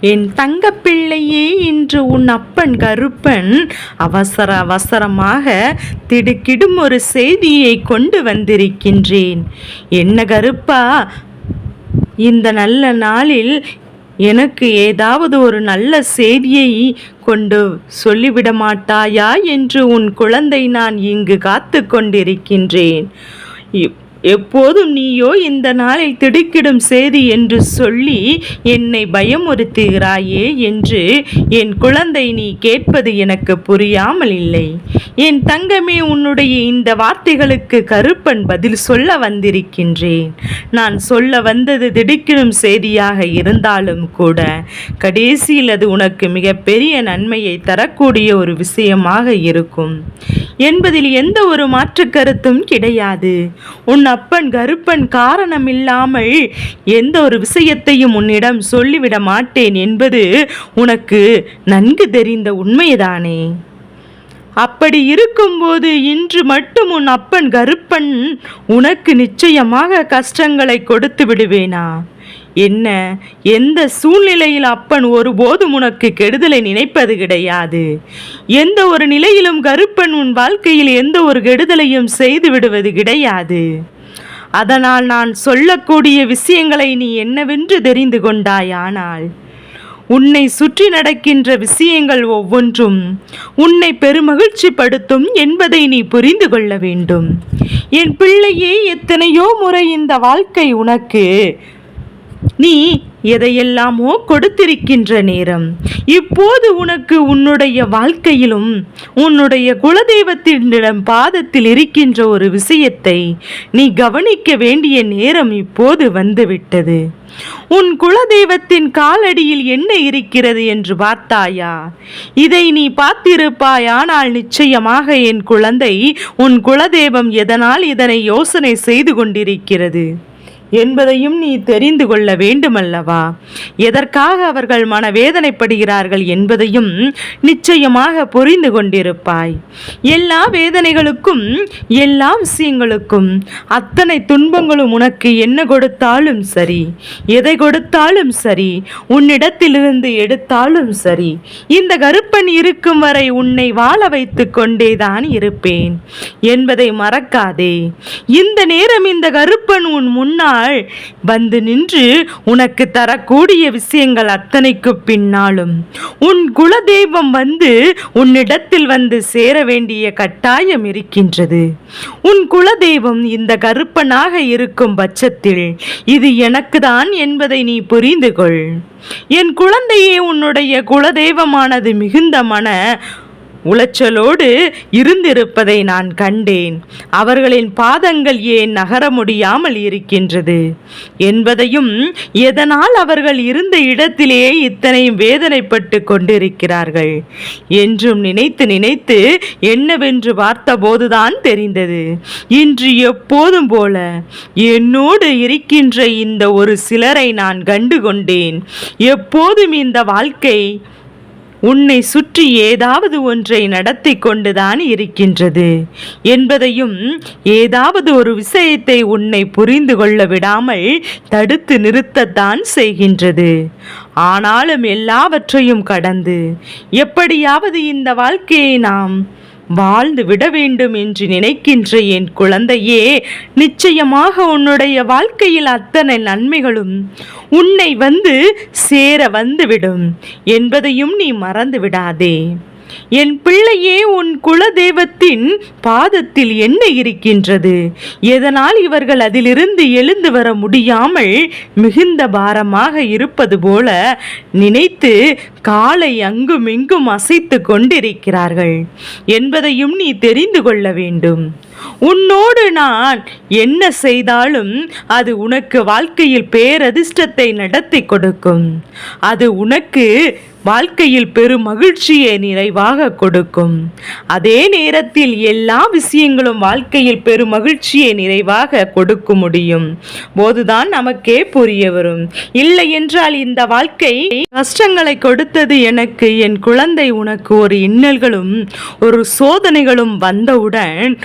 என் தங்கப்பிள்ளையே இன்று உன் அப்பன் கருப்பன். அவசர அவசரமாக திடுக்கிடும் ஒரு செய்தியை கொண்டு வந்திருக்கின்றேன். என்ன கருப்பா இந்த நல்ல நாளில் எனக்கு ஏதாவது ஒரு நல்ல செய்தியை கொண்டு சொல்லிவிட மாட்டாயா என்று உன் குழந்தை நான் இங்கு காத்து கொண்டிருக்கின்றேன். எப்போதும் நீயோ இந்த நாளில் திடுக்கிடும் செய்தி என்று சொல்லி என்னை பயமுறுத்துகிறாயே என்று என் குழந்தை நீ கேட்பது எனக்கு புரியாமல் இல்லை. என் தங்கமே உன்னுடைய இந்த வார்த்தைகளுக்கு கருப்பன் பதில் சொல்ல வந்திருக்கின்றேன். நான் சொல்ல வந்தது திடுக்கிடும் செய்தியாக இருந்தாலும் கூட கடைசியில் அது உனக்கு மிகப்பெரிய நன்மையை தரக்கூடிய ஒரு விஷயமாக இருக்கும். என்பதில் எந்த ஒரு மாற்று கருத்தும் கிடையாது. உன் அப்பன் கருப்பன் காரணமில்லாமல் எந்த ஒரு விஷயத்தையும் உன்னிடம் சொல்லிவிட மாட்டேன் என்பது உனக்கு நன்கு தெரிந்த உண்மைதானே. அப்படி இருக்கும்போது இன்று மட்டும் உன் அப்பன் கருப்பன் உனக்கு நிச்சயமாக கஷ்டங்களை கொடுத்து விடுவேனா? என்ன? எந்த சூழ்நிலையில் அப்பன் ஒருபோதும் உனக்கு கெடுதலை நினைப்பது கிடையாது. எந்த ஒரு நிலையிலும் கருப்பன் உன் வாழ்க்கையில் எந்த ஒரு கெடுதலையும் செய்து விடுவது கிடையாது. அதனால் நான் சொல்லக்கூடிய விஷயங்களை நீ என்னவென்று தெரிந்து கொண்டாயானால் உன்னை சுற்றி நடக்கின்ற விஷயங்கள் ஒவ்வொன்றும் உன்னை பெருமகிழ்ச்சிப்படுத்தும் என்பதை நீ புரிந்து கொள்ள வேண்டும். என் பிள்ளையே எத்தனையோ முறை இந்த வாழ்க்கை உனக்கு நீ எதையெல்லாமோ கொடுத்திருக்கின்ற நேரம். இப்போது உனக்கு உன்னுடைய வாழ்க்கையிலும் உன்னுடைய குலதெய்வத்தினிடம் பாதத்தில் இருக்கின்ற ஒரு விஷயத்தை நீ கவனிக்க வேண்டிய நேரம் இப்போது வந்துவிட்டது. உன் குலதெய்வத்தின் காலடியில் என்ன இருக்கிறது என்று பார்த்தாயா? இதை நீ பார்த்திருப்பாயானால் நிச்சயமாக என் குழந்தை உன் குலதெய்வம் எதனால் இதனை யோசனை செய்து கொண்டிருக்கிறது? என்பதையும் நீ தெரிந்து கொள்ள வேண்டுமல்லவா? எதற்காக அவர்கள் மனவேதனைப்படுகிறார்கள் என்பதையும் நிச்சயமாக புரிந்து கொண்டிருப்பாய். எல்லா வேதனைகளுக்கும் எல்லா விஷயங்களுக்கும் அத்தனை துன்பங்களும் உனக்கு என்ன கொடுத்தாலும் சரி எதை கொடுத்தாலும் சரி உன்னிடத்திலிருந்து எடுத்தாலும் சரி இந்த கருப்பன் இருக்கும் வரை உன்னை வாழ வைத்து கொண்டேதான் இருப்பேன். என்பதை மறக்காதே. இந்த நேரம் இந்த கருப்பன் உன் முன்னால் வந்து நின்று உனக்கு தரக்கூடிய விஷயங்கள் அத்தனைக்கு பின்னாலும் உன் குலதெய்வம் வந்து உன்னிடத்தில் வந்து சேர வேண்டிய கட்டாயம் இருக்கின்றது. உன் குலதெய்வம் இந்த கருப்பனாக இருக்கும் பட்சத்தில் இது எனக்கு தான் என்பதை நீ புரிந்து கொள் என் குழந்தையே உன்னுடைய குலதெய்வமானது மிகுந்த மன உளைச்சலோடு இருந்திருப்பதை நான் கண்டேன். அவர்களின் பாதங்கள் ஏன் நகர முடியாமல் இருக்கின்றது? என்பதையும் எதனால் அவர்கள் இருந்த இடத்திலேயே இத்தனையும் வேதனைப்பட்டு கொண்டிருக்கிறார்கள்? என்றும் நினைத்து நினைத்து என்னவென்று பார்த்தபோதுதான் தெரிந்தது. இன்று எப்போதும் போல என்னோடு இருக்கின்ற இந்த ஒரு சிலரை நான் கண்டு கொண்டேன். எப்போதும் இந்த வாழ்க்கை உன்னை சுற்றி ஏதாவது ஒன்றை நடத்தி கொண்டுதான் இருக்கின்றது. என்பதையும் ஏதாவது ஒரு விஷயத்தை உன்னை புரிந்து கொள்ள விடாமல் தடுத்து நிறுத்தத்தான் செய்கின்றது. ஆனாலும் எல்லாவற்றையும் கடந்து எப்படியாவது இந்த வாழ்க்கையை நாம் வாழ்ந்து விட வேண்டும் என்று நினைக்கின்ற என் குழந்தையே நிச்சயமாக உன்னுடைய வாழ்க்கையில் அத்தனை நன்மைகளும் உன்னை வந்து சேர வந்துவிடும் என்பதையும் நீ மறந்து விடாதே என் பிள்ளையே உன் குலதெய்வத்தின் பாதத்தில் என்ன இருக்கின்றது? எதனால் இவர்கள் அதிலிருந்து எழுந்து வர முடியாமல் மிகுந்த பாரமாக இருப்பது போல நினைத்து காலை அங்கும் இங்கும் அசைத்து கொண்டிருக்கிறார்கள். என்பதையும் நீ தெரிந்து கொள்ள வேண்டும். உன்னோடு நான் என்ன செய்தாலும் அது உனக்கு வாழ்க்கையில் பேரதிர்ஷ்டத்தை நடத்தி கொடுக்கும். அது உனக்கு வாழ்க்கையில் பெரும் மகிழ்ச்சியை நிறைவாக கொடுக்கும். அதே நேரத்தில் எல்லா விஷயங்களும் வாழ்க்கையில் பெரும் மகிழ்ச்சியை நிறைவாக கொடுக்க முடியும். போதுதான் நமக்கே புரிய வரும். இல்லை என்றால் இந்த வாழ்க்கை கஷ்டங்களை கொடுத்தது எனக்கு என் குழந்தை உனக்கு ஒரு இன்னல்களும் ஒரு சோதனைகளும் வந்தவுடன்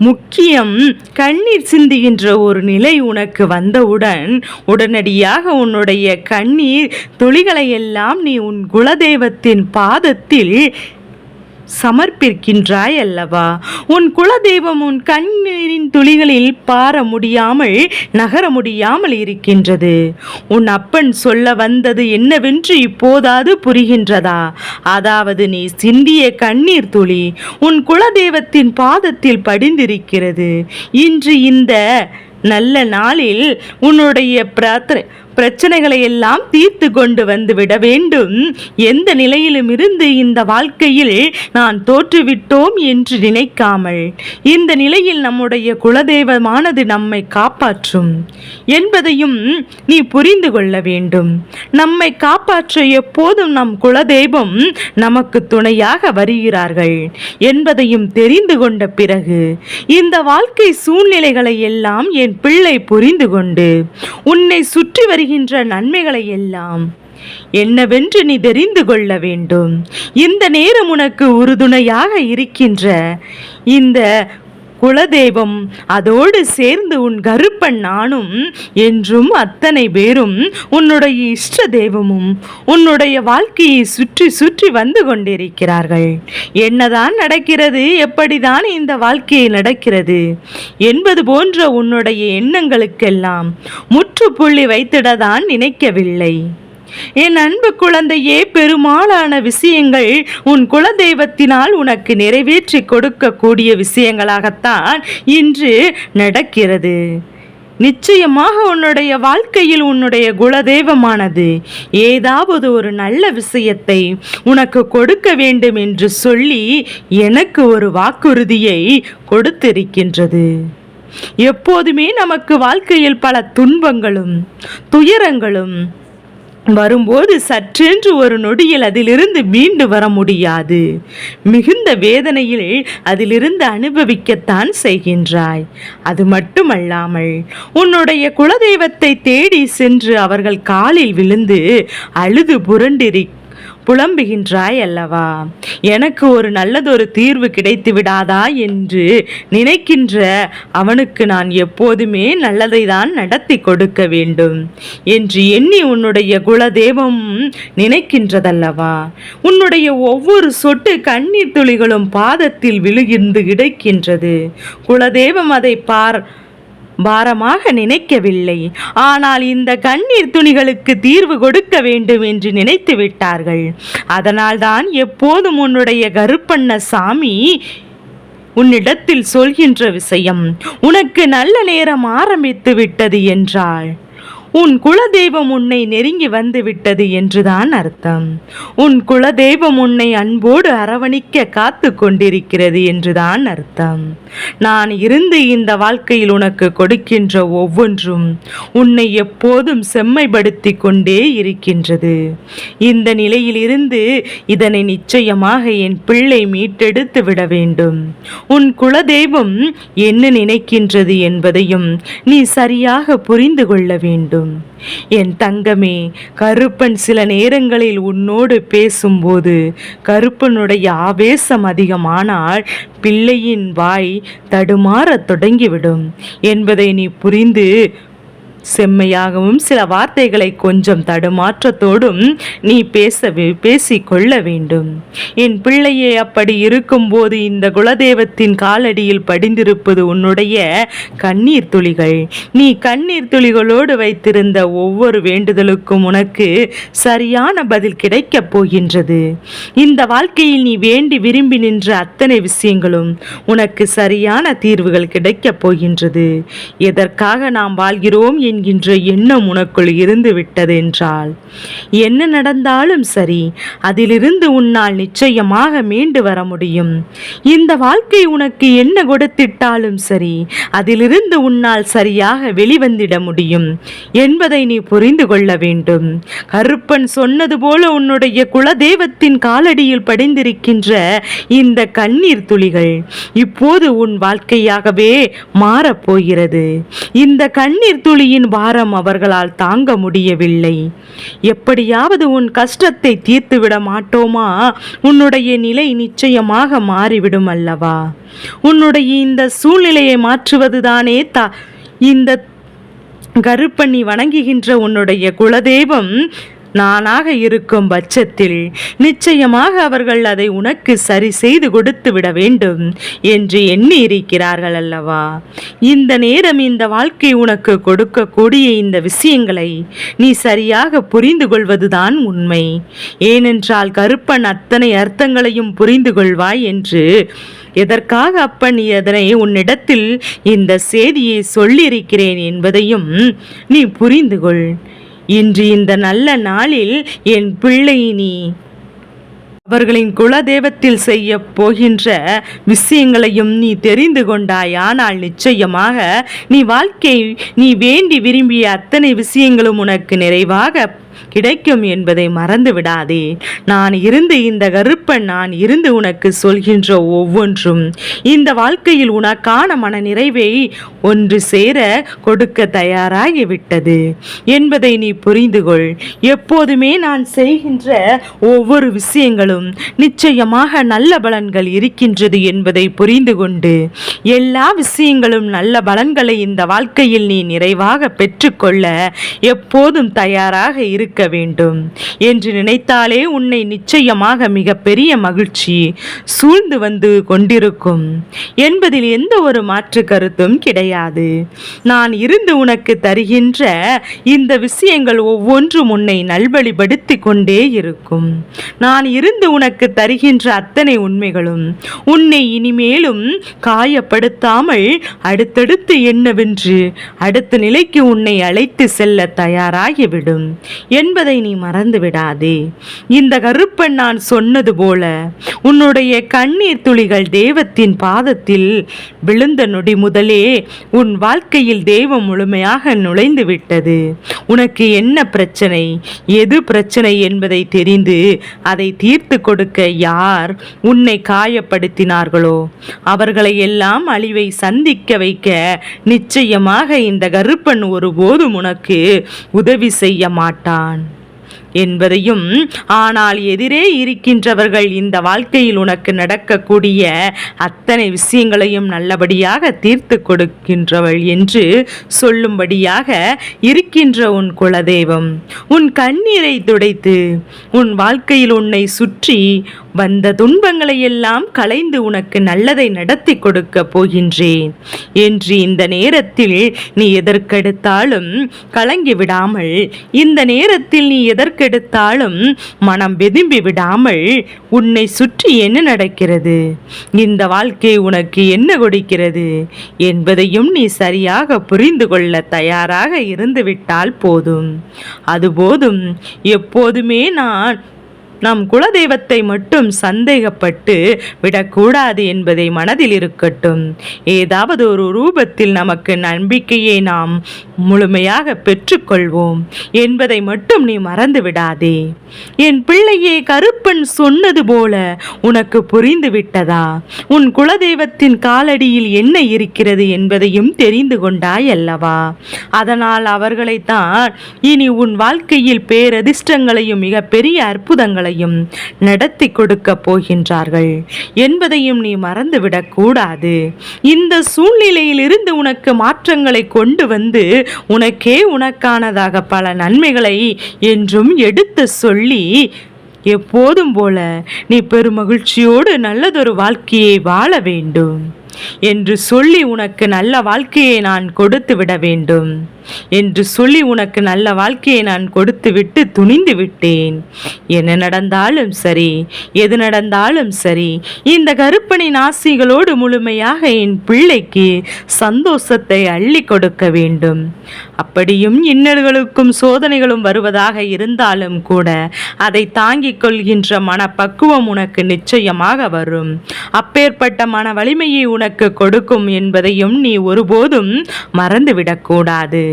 முக்கியம் கண்ணீர் சிந்துகின்ற ஒரு நிலை உனக்கு வந்தவுடன் உடனடியாக உன்னுடைய கண்ணீர் துளிகளை எல்லாம் நீ உன் குலதெய்வத்தின் பாதத்தில் சமர்ப்பிக்கின்றாய் அல்லவா உன் குலதெய்வம் உன் கண்ணீரின் துளிகளில் பார முடியாமல் நகர முடியாமல் இருக்கின்றது. உன் அப்பன் சொல்ல வந்தது என்னவென்று இப்போதாவது புரிகின்றதா? அதாவது நீ சிந்திய கண்ணீர் துளி உன் குலதெய்வத்தின் பாதத்தில் படிந்திருக்கிறது. இன்று இந்த நல்ல நாளில் உன்னுடைய பிரார்த்தனை பிரச்சனைகளை எல்லாம் தீர்த்து கொண்டு வந்து விட வேண்டும். எந்த நிலையிலும் இருந்து இந்த வாழ்க்கையில் நான் தோற்றுவிட்டோம் என்று நினைக்காமல் இந்த நிலையில் நம்முடைய குலதெய்வமானது நம்மை காப்பாற்றும் என்பதையும் நீ புரிந்து கொள்ள வேண்டும். நம்மை காப்பாற்ற எப்போதும் நம் குலதெய்வம் நமக்கு துணையாக வருகிறார்கள் என்பதையும் தெரிந்து கொண்ட பிறகு இந்த வாழ்க்கை சூழ்நிலைகளை எல்லாம் என் பிள்ளை புரிந்து கொண்டு உன்னை சுற்றி தருகின்ற நன்மைகளை எல்லாம் என்னவென்று நீ தெரிந்து கொள்ள வேண்டும். இந்த நேரம் உனக்கு உறுதுணையாக இருக்கின்ற இந்த குலதெய்வம். அதோடு சேர்ந்து உன் கருப்பன் நானும் என்றும் அத்தனை பேரும் உன்னுடைய இஷ்ட தெய்வமும் உன்னுடைய வாழ்க்கையை சுற்றி சுற்றி வந்து கொண்டிருக்கிறார்கள். என்னதான் நடக்கிறது எப்படிதான் இந்த வாழ்க்கையை நடக்கிறது என்பது போன்ற உன்னுடைய எண்ணங்களுக்கெல்லாம் முற்றுப்புள்ளி வைத்திடதான் நினைக்கவில்லை. என் அன்பு குழந்தையே பெருமாளான விஷயங்கள் உன் குலதெய்வத்தினால் உனக்கு நிறைவேற்றி கொடுக்கக்கூடிய விஷயங்களாகத்தான் இன்று நடக்கிறது. நிச்சயமாக உன்னுடைய வாழ்க்கையில் உன்னுடைய குலதெய்வமானது ஏதாவது ஒரு நல்ல விஷயத்தை உனக்கு கொடுக்க வேண்டும் என்று சொல்லி எனக்கு ஒரு வாக்குறுதியை கொடுத்திருக்கின்றது. எப்போதுமே நமக்கு வாழ்க்கையில் பல துன்பங்களும் துயரங்களும் வரும்போது சற்றென்று ஒரு நொடியில் அதிலிருந்து மீண்டு வர முடியாது. மிகுந்த வேதனையில் அதிலிருந்து அனுபவிக்கத்தான் செய்கின்றாய். அது மட்டுமல்லாமல் உன்னுடைய குலதெய்வத்தை தேடி சென்று அவர்கள் காலில் விழுந்து அழுது புரண்டிரி புலம்புகின்றாய் அல்லவா எனக்கு ஒரு நல்லதொரு தீர்வு கிடைத்து விடாதா என்று நினைக்கின்ற அவனுக்கு நான் எப்போதுமே நல்லதை தான் நடத்தி கொடுக்க வேண்டும் என்று எண்ணி உன்னுடைய குலதெய்வம் நினைக்கின்றதல்லவா? உன்னுடைய ஒவ்வொரு சொட்டு கண்ணீர் துளிகளும் பாதத்தில் விழுகிந்து கிடைக்கின்றது. குலதெய்வம் அதை பார் பாரமாக நினைக்கவில்லை. ஆனால் இந்த கண்ணீர் துணிகளுக்கு தீர்வு கொடுக்க வேண்டும் என்று நினைத்து விட்டார்கள். அதனால்தான் எப்போதும் உன்னுடைய கருப்பண்ண சாமி உன்னிடத்தில் சொல்கின்ற விஷயம் உனக்கு நல்ல நேரம் ஆரம்பித்து விட்டது என்றாள். உன் குலதெய்வம் உன்னை நெருங்கி வந்து விட்டது என்றுதான் அர்த்தம். உன் குலதெய்வம் உன்னை அன்போடு அரவணிக்க காத்து கொண்டிருக்கிறது என்றுதான் அர்த்தம். நான் இருந்து இந்த வாழ்க்கையில் உனக்கு கொடுக்கின்ற ஒவ்வொன்றும் உன்னை எப்போதும் செம்மைப்படுத்தி கொண்டே இருக்கின்றது. இந்த நிலையிலிருந்து இதனை நிச்சயமாக என் பிள்ளை மீட்டெடுத்து விட வேண்டும். உன் குலதெய்வம் என்ன நினைக்கின்றது என்பதையும் நீ சரியாக புரிந்து கொள்ள வேண்டும். என் தங்கமே கருப்பன் சில நேரங்களில் உன்னோடு பேசும்போது கருப்பனுடைய ஆவேசம் அதிகமானால் பிள்ளையின் வாய் தடுமாறத் தொடங்கிவிடும் என்பதை நீ புரிந்து செம்மையாகவும் சில வார்த்தைகளை கொஞ்சம் தடுமாற்றத்தோடும் நீ பேசவே பேசிக்கொள்ள வேண்டும். என் பிள்ளையே அப்படி இருக்கும்போது இந்த குலதெய்வத்தின் காலடியில் படிந்திருப்பது உன்னுடைய கண்ணீர் துளிகள். நீ கண்ணீர் துளிகளோடு வைத்திருந்த ஒவ்வொரு வேண்டுதலுக்கும் உனக்கு சரியான பதில் கிடைக்கப் போகின்றது. இந்த வாழ்க்கையில் நீ வேண்டி விரும்பி நின்ற அத்தனை விஷயங்களும் உனக்கு சரியான தீர்வுகள் கிடைக்கப் போகின்றது. எதற்காக நாம் வாழ்கிறோம் என்கின்ற எண்ணம் உனக்குள் இருந்து விட்டதென்றால் என்ன நடந்தாலும் சரி அதிலிருந்து உன்னால் நிச்சயமாக மீண்டு வர முடியும். இந்த வாழ்க்கை உனக்கு என்ன கொடுத்திட்டாலும் சரி அதிலிருந்து உன்னால் சரியாக வெளிவந்திட முடியும் என்பதை நீ புரிந்து கொள்ள வேண்டும். கருப்பன் சொன்னது போல உன்னுடைய குலதெய்வத்தின் காலடியில் படிந்திருக்கின்ற இந்த கண்ணீர் துளிகள் இப்போது உன் வாழ்க்கையாகவே மாறப்போகிறது இந்த கண்ணீர் துளியின் வாழ்க்கையின் பாரம் அவர்களால் தாங்க முடியவில்லை. எப்படியாவது உன் கஷ்டத்தை தீர்த்துவிட மாட்டோமா? உன்னுடைய நிலை நிச்சயமாக மாறிவிடும் அல்லவா? உன்னுடைய இந்த சூழ்நிலையை மாற்றுவதுதானே தா இந்த கருப்பண்ணி வணங்குகின்ற உன்னுடைய குலதெய்வம் நானாக இருக்கும் பட்சத்தில் நிச்சயமாக அவர்கள் அதை உனக்கு சரி செய்து கொடுத்து விட வேண்டும் என்று எண்ணி இருக்கிறார்கள் அல்லவா? இந்த நேரம் இந்த வாழ்க்கை உனக்கு கொடுக்கக்கூடிய இந்த விஷயங்களை நீ சரியாக புரிந்து கொள்வதுதான் உண்மை. ஏனென்றால் கருப்பன் அத்தனை அர்த்தங்களையும் புரிந்து கொள்வாய் என்று எதற்காக அப்பன் நீ அதனை உன்னிடத்தில் இந்த செய்தியை சொல்லியிருக்கிறேன் என்பதையும் நீ புரிந்து கொள். இன்று இந்த நல்ல நாளில் என் பிள்ளை நீ அவர்களின் குலதெய்வத்தில் செய்ய போகின்ற விஷயங்களையும் நீ தெரிந்து கொண்டாயானால் நிச்சயமாக நீ வாழ்க்கை நீ வேண்டி விரும்பிய அத்தனை விஷயங்களும் உனக்கு நிறைவாக கிடைக்கும் என்பதை மறந்து விடாதே. நான் இருந்து இந்த கருப்பன் நான் இருந்து உனக்கு சொல்கின்ற ஒவ்வொன்றும். இந்த வாழ்க்கையில் உனக்கான மன நிறைவை ஒன்று சேர கொடுக்க தயாராகிவிட்டது என்பதை நீ புரிந்து கொள் எப்போதுமே நான் செய்கின்ற ஒவ்வொரு விஷயங்களும் நிச்சயமாக நல்ல பலன்கள் இருக்கின்றது என்பதை புரிந்து கொண்டு எல்லா விஷயங்களும் நல்ல பலன்களை இந்த வாழ்க்கையில் நீ நிறைவாக பெற்றுக்கொள்ள எப்போதும் தயாராக இருக்க வேண்டும் என்று நினைத்தாலே உன்னை நிச்சயமாக மிக பெரிய மகிழ்ச்சி சூழ்ந்து வந்து கொண்டிருக்கும் என்பதில் எந்த ஒரு மாற்று கருத்தும் கிடையாது. நான் இருந்து உனக்கு தருகின்ற இந்த விஷயங்கள் ஒவ்வொன்றும் உன்னை நல்வழிப்படுத்தி கொண்டே இருக்கும். நான் இருந்து உனக்கு தருகின்ற அத்தனை உண்மைகளும் உன்னை இனிமேலும் காயப்படுத்தாமல் அடுத்தடுத்து என்னவென்று அடுத்த நிலைக்கு உன்னை அழைத்து செல்ல தயாராகிவிடும். என்பதை நீ மறந்து விடாதே இந்த கருப்பன் நான் சொன்னது போல உன்னுடைய கண்ணீர் துளிகள் தெய்வத்தின் பாதத்தில் விழுந்த நொடி முதலே உன் வாழ்க்கையில் தெய்வம் முழுமையாக நுழைந்து விட்டது. உனக்கு என்ன பிரச்சனை? எது பிரச்சனை என்பதை தெரிந்து அதை தீர்த்து கொடுக்க யார் உன்னை காயப்படுத்தினார்களோ? அவர்களை எல்லாம் அழிவை சந்திக்க வைக்க நிச்சயமாக இந்த கருப்பன் ஒருபோதும் உனக்கு உதவி செய்ய மாட்டான் என்பதையும் ஆனால் எதிரே இருக்கின்றவர்கள் இந்த வாழ்க்கையில் உனக்கு நடக்கக்கூடிய அத்தனை விஷயங்களையும் நல்லபடியாக தீர்த்து கொடுக்கின்றவள் என்று சொல்லும்படியாக இருக்கின்ற உன் குலதெய்வம். உன் கண்ணீரை துடைத்து உன் வாழ்க்கையில் உன்னை சுற்றி வந்த துன்பங்களை எல்லாம் களைந்து உனக்கு நல்லதை நடத்தி கொடுக்க போகின்றேன். என்று இந்த நேரத்தில் நீ எதற்கெடுத்தாலும் கலங்கி விடாமல் இந்த நேரத்தில் நீ எதற்கெடுத்தாலும் மனம் வெதும்பி விடாமல் உன்னை சுற்றி என்ன நடக்கிறது? இந்த வாழ்க்கை உனக்கு என்ன கொடுக்கிறது? என்பதையும் நீ சரியாக புரிந்து கொள்ள தயாராக இருந்துவிட்டால் போதும். அதுபோதும் எப்போதுமே நான் நம் குலதெய்வத்தை மட்டும் சந்தேகப்பட்டு விடக்கூடாது என்பதை மனதில் இருக்கட்டும். ஏதாவது ஒரு ரூபத்தில் நமக்கு நம்பிக்கையை நாம் முழுமையாக பெற்றுக்கொள்வோம் என்பதை மட்டும் நீ மறந்து விடாதே என் பிள்ளையே கருப்பன் சொன்னது போல உனக்கு புரிந்து விட்டதா உன் குலதெய்வத்தின் காலடியில் என்ன இருக்கிறது என்பதையும் தெரிந்து கொண்டாய் அல்லவா அதனால் அவர்களைத்தான் இனி உன் வாழ்க்கையில் பேரதிர்ஷ்டங்களையும் மிகப்பெரிய அற்புதங்களையும் நடத்தி கொடுக்க போகின்றார்கள். என்பதையும் நீ மறந்துவிடக் கூடாது. இந்த சூழ்நிலையில் இருந்து உனக்கு மாற்றங்களை கொண்டு வந்து உனக்கே உனக்கானதாக பல நன்மைகளை என்றும் எடுத்து சொல்லி எப்போதும் போல நீ பெருமகிழ்ச்சியோடு நல்லதொரு வாழ்க்கையை வாழ வேண்டும். என்று சொல்லி உனக்கு நல்ல வாழ்க்கையை நான் கொடுத்து விட வேண்டும். என்று சொல்லி உனக்கு நல்ல வாழ்க்கையை நான் கொடுத்து விட்டு துணிந்து விட்டேன். என்ன நடந்தாலும் சரி எது நடந்தாலும் சரி இந்த கருப்பணி நாசிகளோடு முழுமையாக என் பிள்ளைக்கு சந்தோஷத்தை அள்ளி கொடுக்க வேண்டும். அப்படியும் இன்னல்களுக்கும் சோதனைகளும் வருவதாக இருந்தாலும் கூட அதை தாங்கிக் கொள்கின்ற மனப்பக்குவம் உனக்கு நிச்சயமாக வரும். அப்பேற்பட்ட மன வலிமையை உனக்கு கொடுக்கும் என்பதையும் நீ ஒருபோதும் மறந்துவிடக்கூடாது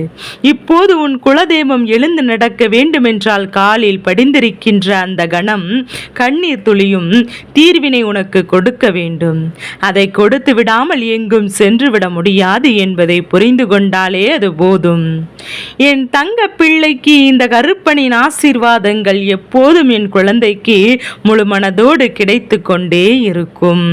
இப்போது உன் குலதெய்வம் எழுந்து நடக்க வேண்டுமென்றால் காலில் படிந்திருக்கின்ற அந்த கணம் கண்ணீர் துளியும் தீர்வினை உனக்கு கொடுக்க வேண்டும். அதை கொடுத்து விடாமல் எங்கும் சென்று விட முடியாது என்பதை புரிந்து கொண்டாலே அது போதும். என் தங்க பிள்ளைக்கு இந்த கருப்பனின் ஆசீர்வாதங்கள் எப்போதும் என் குழந்தைக்கு முழு மனதோடு கிடைத்து கொண்டே இருக்கும்.